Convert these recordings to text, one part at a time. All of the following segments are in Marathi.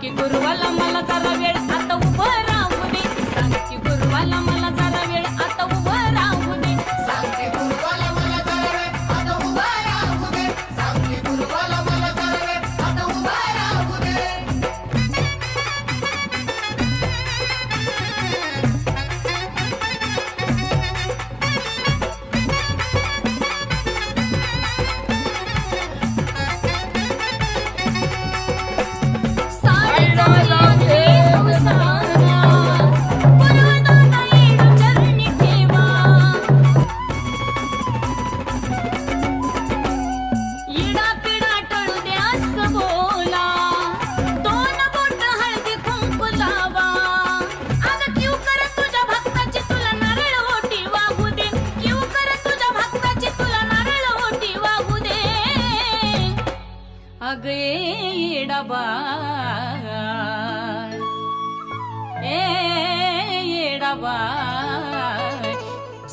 కి గురువల మల తరవేడు అత్త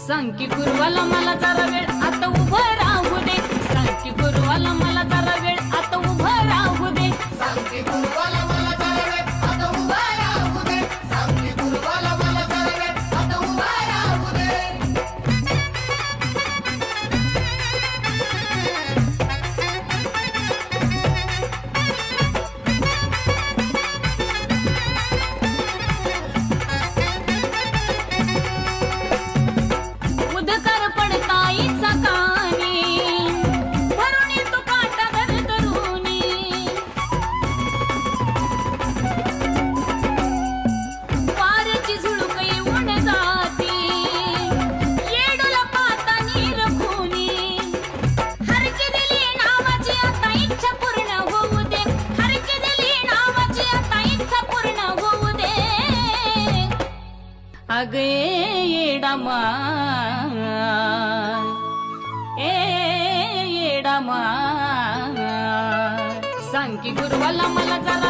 सांग गुरुवाला मला जरा वेळ आता उभं राहू दे. सांग गुरुवाला मला जरा वेळ அகே இடமா ஏ இடமா సంకి గురువల్ల మళ్ళ చల్ల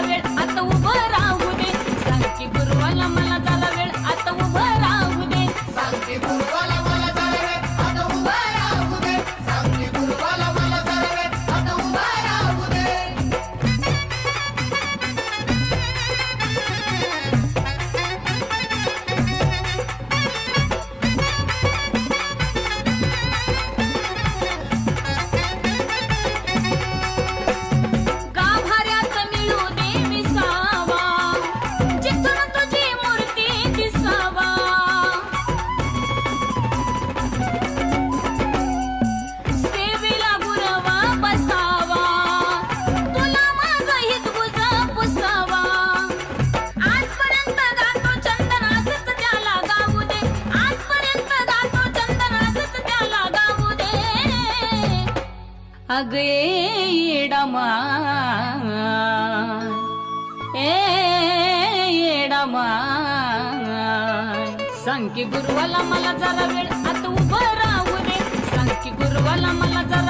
அகேடமா ஏடமா सांग की गुरुवाला मला जरा वेळ आता उभं राहू दे सांग गुरुवाला मला जरा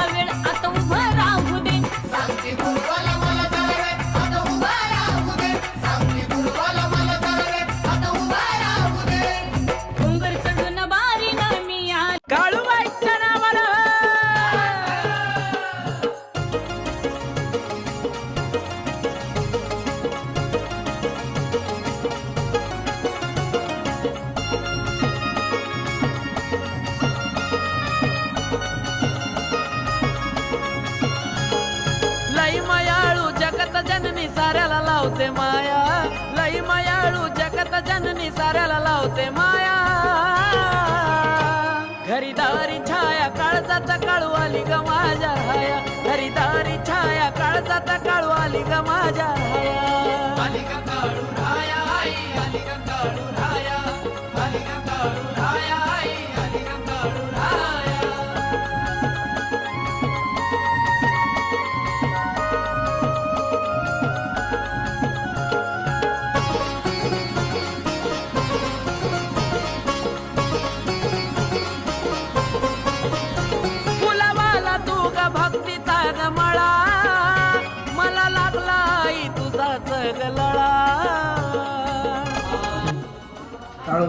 साऱ्याला लावते माया. लई मायाळू जगत जननी साऱ्याला लावते माया. घरीदारी छाया काळजाचा काळू आली ग माझ्या हया. घरीदारी छाया काळजाचा काळू आली ग माझ्या हया.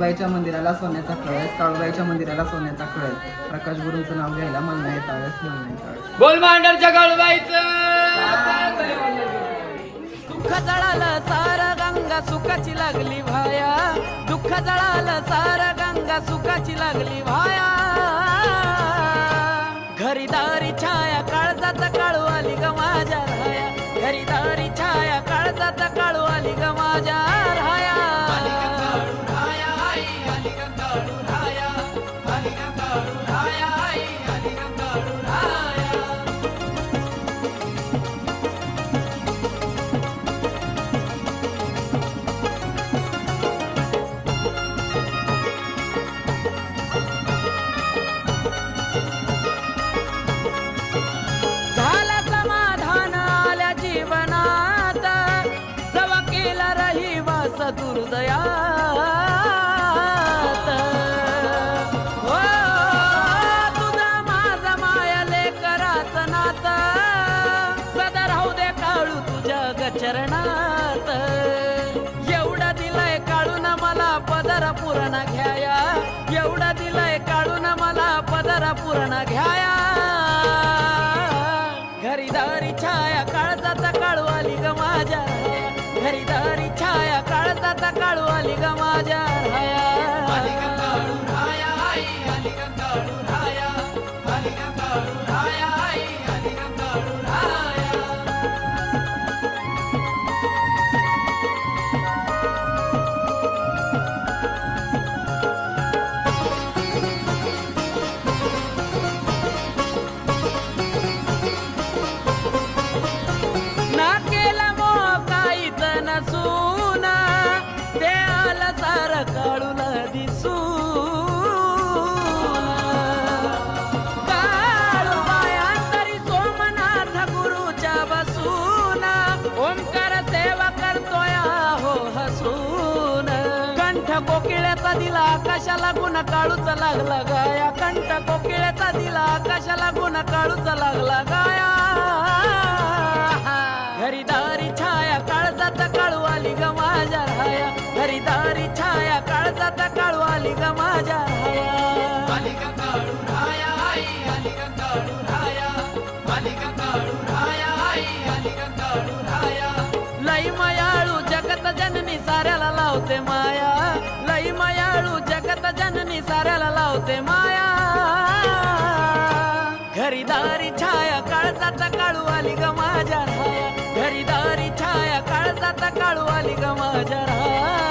काळूबाईच्या मंदिराला सोन्याचा कळस काळूबाईच्या मंदिराला सोन्याचा कळस प्रकाश गुरुंचं नाव घ्यायला मला नाही येत मला नाही येत बोल मांडरच्या काळूबाईचं. दुःख जळालं सार गंगा सुखाची लागली भाया. दुःख जळालं सार गंगा सुखाची लागली भाया. घरीदारी छाया काळजात काळू आली ग माझ्या राया. घरीदारी छाया काळजात काळू आली ग माझ्या राया. दुर्दया. आली ग माझ्या कोकिळ्याचा दिला आकाशाला गुण काळूचा लागला गाया. कंठ कोकिळ्याचा दिला आकाशाला गुण काळूचा लागला गाया. घरीदारी छाया काळजात काळू आली ग माझ्या राया. घरीदारी छाया काळजात काळू आली ग माझ्या राया. लई मयाळू जगत जननी साऱ्याला लावते माया. लई मायाळू जगत जननी साऱ्याला लावते माया. घरीदारी छाया काळजात काळू आली ग माझ्या राया. घरीदारी छाया काळजात काळू आली ग माझ्या राया.